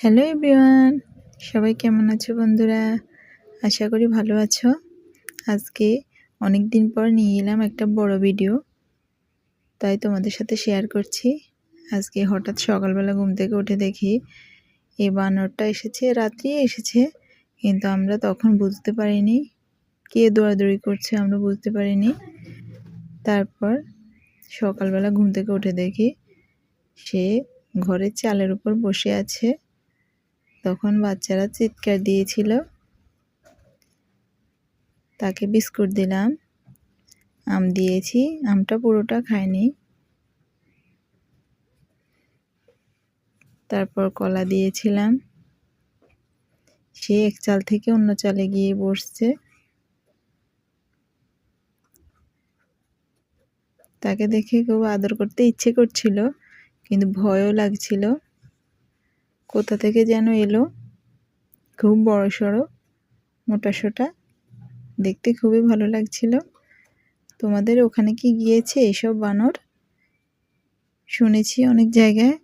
Hello everyone, সবাই কেমন আছো বন্ধুরা? আশা করি ভালো আছো। আজকে অনেক দিন পর নিয়ে এলাম একটা বড় ভিডিও, তাই তোমাদের সাথে শেয়ার করছি। আজকে হঠাৎ সকালবেলা ঘুম থেকে উঠে দেখি এই বানরটা এসেছে রাত্রি এসেছে, কিন্তু আমরা তখন বুঝতে পারিনি। কে দৌড়াদৌড়ি করছে আমরা বুঝতে পারিনি। তারপর সকালবেলা ঘুম থেকে উঠে দেখি সে ঘরের চালের উপর বসে আছে। তখন বাচ্চারা চিৎকার দিয়েছিল। তাকে বিস্কুট দিলাম, আম দিয়েছি, আমটা পুরোটা খায়নি তারপর কলা দিয়েছিলাম। সে এক চাল থেকে অন্য চালে গিয়ে বসছে। তাকে দেখে খুব আদর করতে ইচ্ছে করছিল, কিন্তু ভয়ও লাগছিল। কোথা থেকে যেন এলো? খুব বড় সড়ো, মোটা সোটা। দেখতে খুবই ভালো লাগছিল। তোমাদের ওখানে কি গিয়েছে এসব বানর? শুনেছি অনেক জায়গায়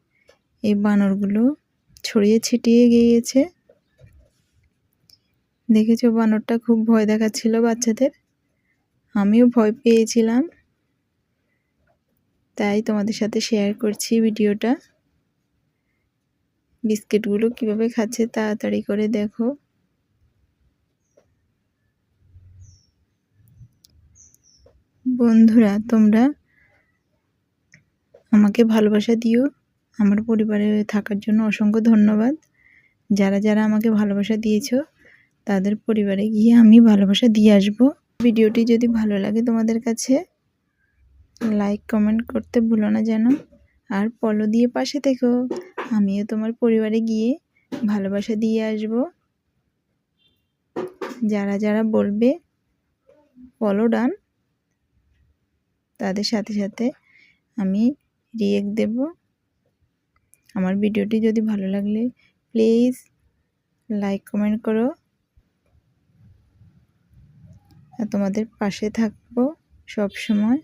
এই বানরগুলো ছড়িয়ে ছিটিয়ে গিয়েছে। দেখেছ, বানরটা খুব ভয় দেখাচ্ছিল বাচ্চাদের। আমিও ভয় পেয়েছিলাম। তাই তোমাদের সাথে শেয়ার করছি ভিডিওটা। বিস্কিটগুলো কীভাবে খাচ্ছে তাড়াতাড়ি করে দেখো। বন্ধুরা, তোমরা আমাকে ভালোবাসা দিও। আমার পরিবারে থাকার জন্য অসংখ্য ধন্যবাদ। যারা যারা আমাকে ভালোবাসা দিয়েছ, তাদের পরিবারে গিয়ে আমি ভালোবাসা দিয়ে আসব। ভিডিওটি যদি ভালো লাগে তোমাদের কাছে, লাইক, কমেন্ট করতে ভুলো না যেন। আর পলো দিয়ে পাশে থেকো। আমিও তোমার পরিবারে গিয়ে ভালোবাসা দিয়ে আসব। যারা যারা বলবে পলো ডান। তাদের সাথে সাথে আমি রিয়েক্ট দেব। আমার ভিডিওটি যদি ভালো লাগলে প্লিজ লাইক কমেন্ট করো। আর তোমাদের পাশে থাকব সব সময়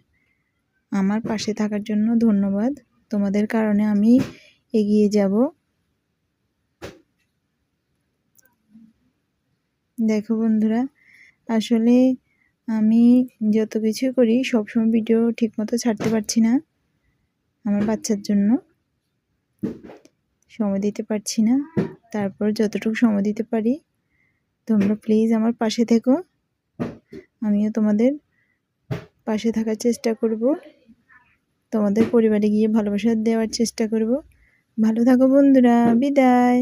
আমার পাশে থাকার জন্য ধন্যবাদ। তোমাদের কারণে আমি এগিয়ে যাব। দেখো বন্ধুরা, আসলে আমি যত কিছু করি, সবসময় ভিডিও ঠিকমতো ছাড়তে পারছি না আমার বাচ্চার জন্য। সময় দিতে পারছি না, তারপর যতটুকু সময় দিতে পারি, তোমরা প্লিজ আমার পাশে থেকো। আমিও তোমাদের পাশে থাকার চেষ্টা করব। তোমাদের পরিবারে গিয়ে ভালোবাসা দেওয়ার চেষ্টা করব। ভালো থাকো বন্ধুরা বিদায়।